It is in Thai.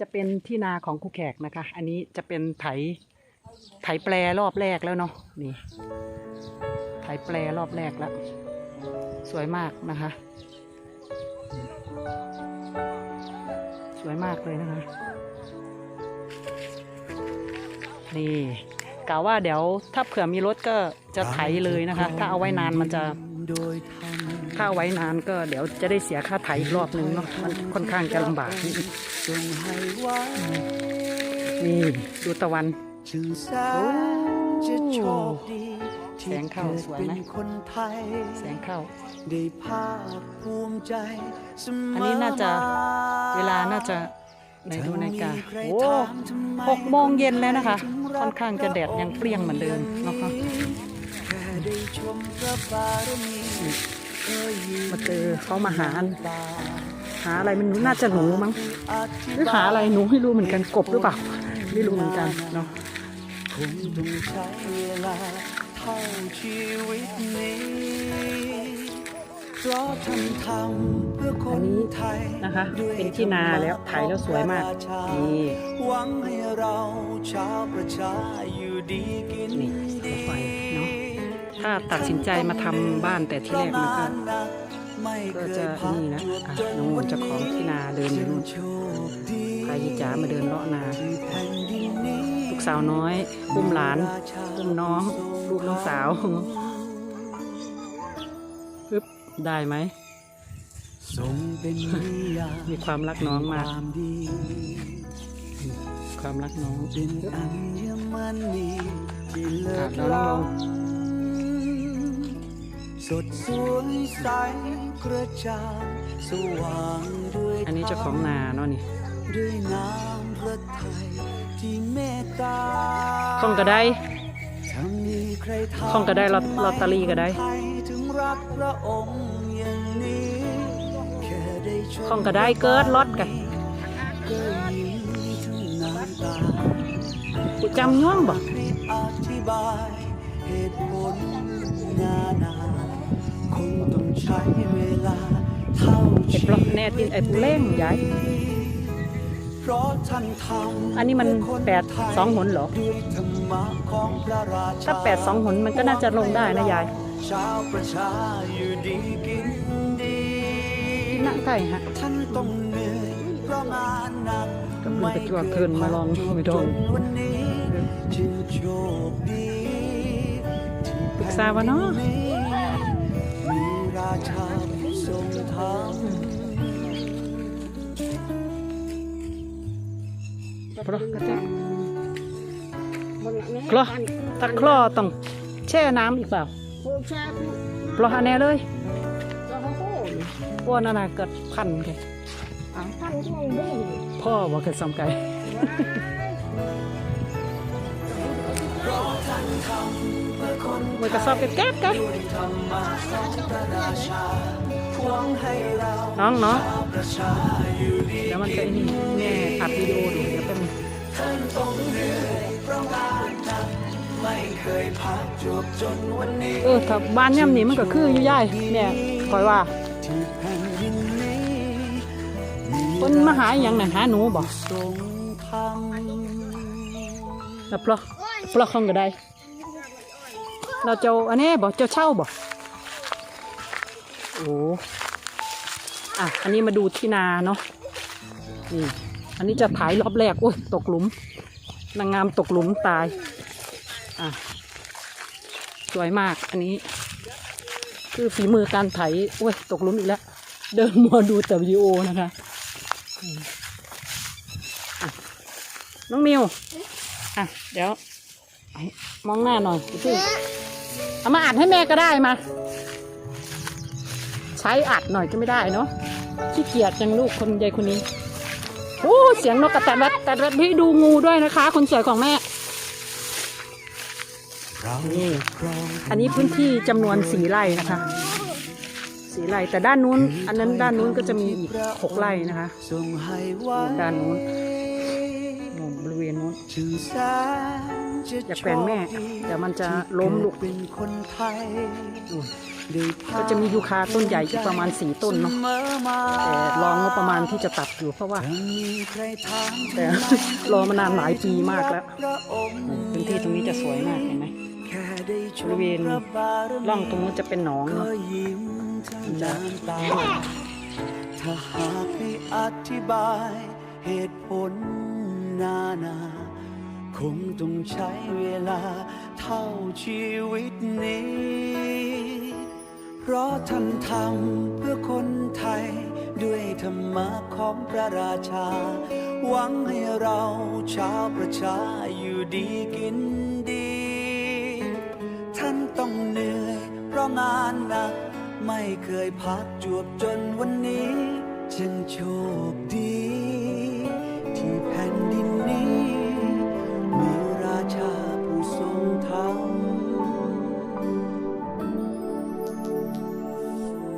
จะเป็นที่นาของครูแขกนะคะ อันนี้จะเป็นไถไถแปลรอบแรกแล้วเนาะนี่ ไถแปลรอบแรกแล้ว สวยมากนะคะ สวยมากเลยนะคะ นี่กะว่าเดี๋ยวถ้าเผื่อมีรถก็จะไถเลยนะคะ ถ้าเอาไว้นานมันจะ ถ้าไว้นานก็เดี๋ยวจะได้เสียค่าไถอีกรอบนึงเนาะมันค่อนข้างจะลำบากนิดนึงนี่ดูตะวันแสนจะโชคดีที่แสงเข้าสวยไหมแสงเข้าได้ภาคภูมิใจอันนี้น่าจะเวลาน่าจะในดูนาฬิกาโอ้หกโมงเย็นแล้วนะคะ ค่อนข้างจะแดดยังเปรี้ยงเหมือนเดิมเนาะคะ มพระบารมีเอ่ยยิ้มาเจอเขามาหาตาหาอะไรมันน่าจะหนูมั้งอธิหรือบยหาอะไรหนูไม่รู้เหมือนกันกบหรือเปล่าไม่รู้เหมือนกันเนาะคงต้องใช้เวลาเท่าชีวิตนี้เพราะท่านทำเพื่อคอันนนี้ไทยนะคะด้วยเป็นที่นาแล้วถ่ายแล้วสวยมากพระรชนี่หวังให้เราชาวประชาอยู่ดีกินนี่เสาดีไฟเนาะ ถ้าตัดสินใจมาทำบ้านแต่ที่แรกมันก็ไม่ก็เคจะยพักนี่นะจวบอะจนน้องวันเจ้าของที่นาเดินอยู่นู่นโชคดีพายจ๋ามาเดินเลาะนาที่แผ่นดินนี้ลูกสาวน้อยอุ้มหลานอุ้มน้องลูกน้องสาวปึ๊บได้ไหมทรงเป็นนิยามมีความรักน้องมากความดีความรักน้องเป็นอัญมณีที่เลิครับศแล้วน้องล้ำ สดสวยใสกระจ่างสว่างด้วยอันนี้เจ้าของนาเนาะนี่ด้วยน้ำพระทัยที่เมตตาข้องก็ได้ถ้ามีใครถามข้องก็ได้ลอตลอตเตอรี่ก็ได้ทำมถึงรักพระองค์อย่างนี้แค่ได้ชมข้องก็ได้เกิดรถกันก็ยิ้มทั้งน้ำตากูจำย่วงบ่ให้อธิบายเหตุผลนานา คงต้องใช้เวลาเท่าเห็ดปลอกแน่ตินไอ้ปูเล่งยายเพราะท่านทำอันนี้มันเพื่คแปดไทยสองหนเหรอ ด้วยธรรมะของพระราชาถ้าแปดสองหนมันก็น่าจะลงได้นะยาย ชาวประชาอยู่ดีกินดีที่นั่งใกล้ฮะ ท่านต้องเหนื่อยเพราะงานหนักกับเพื่อนประจวบเทินมาลองไม่โดนจวันนี้จึงโชคดีที่ปรึกษาว่าเนาะ แผ่ดิ ทรงธรรมเพระก็จะคลอถ้าคลอต้องแช่น้ำอีกเปล่าเพราะอันแน่เลยพวกนั่นน่ะเกิดพันแกพ่อบอกเกิดสำไก่มันก็สอบเป็นแก๊บกัน ด้วยธรรมะของพระราชาหวังให้เราน้องเนาะชาวประชาอยู่ดีเดี๋ยวมันจะไอ้นี่แม่อัดวิดีโอดูเดี๋ยวเป็นท่านต้องเหนื่อยเพราะงานหนักไม่เคยพักจวบจนวันนี้เออถ้าบ้านย่ำนี่มันก็คืออยู่ย่ายแม่คอยว่าที่แผ่นดินนี้มีคนมาหาอหย่างน่ะหาหนูบอกทรงธรรมแล้วเพราะเพราะเขาก็ได้เราเจ้าอันนี้บอกเจ้าเช่าบอก โอ้อะ อันนี้มาดูที่นาเนาะ นี่ อันนี้จะถ่ายรอบแรก โอ้ย ตกหลุม นางงามตกหลุมตาย อะ สวยมาก อันนี้ คือฝีมือการไถ โอ้ย ตกหลุมอีกแล้ว เดินมัวดูแต่วิดีโอนะคะน้องมิว อะ เดี๋ยว มองหน้าหน่อยพี่เอามาอัดให้แม่ก็ได้มา ใช้อัดหน่อยก็ไม่ได้เนาะขี้เกียจจังลูกคนใหญ่คนนี้โอ้เสียงนกกระแตนแวดแต่แวดพี่ดูงูด้วยนะคะ คนสวยของแม่นี่อันนี้พื้นที่จำนวนสีไร่นะคะสีไร่แต่ด้านนู้น อันนั้นด้านนู้นก็จะมีอีกหกไร่นะคะด้านนู้นบริเวณนู้นอย่าแกว่งแม่โชคดีเดี๋ยวมันจะล้มลูกเป็นคนไทย ก็จะมียูคาต้นใหญ่อีกประมาณสี่ต้นเนาะแต่รองงบประมาณที่จะตัดอยู่เพราะว่า แต่รอมานานหลายปีมากแล้วพื้นที่ตรงนี้จะสวยมากเห็นไหมบริเวณร่องตรงนู้นจะเป็นหนองเนาะยิ้มทั้งน้ำตาถ้าหากให้อธิบายเหตุผลนานา คงต้องใช้เวลาเท่าชีวิตนี้ เพราะท่านทำเพื่อคนไทย ด้วยธรรมะของพระราชา หวังให้เราชาวประชาอยู่ดีกินดี ท่านต้องเหนื่อย เพราะงานหนัก ไม่เคยพักจวบจนวันนี้จึงโชคดี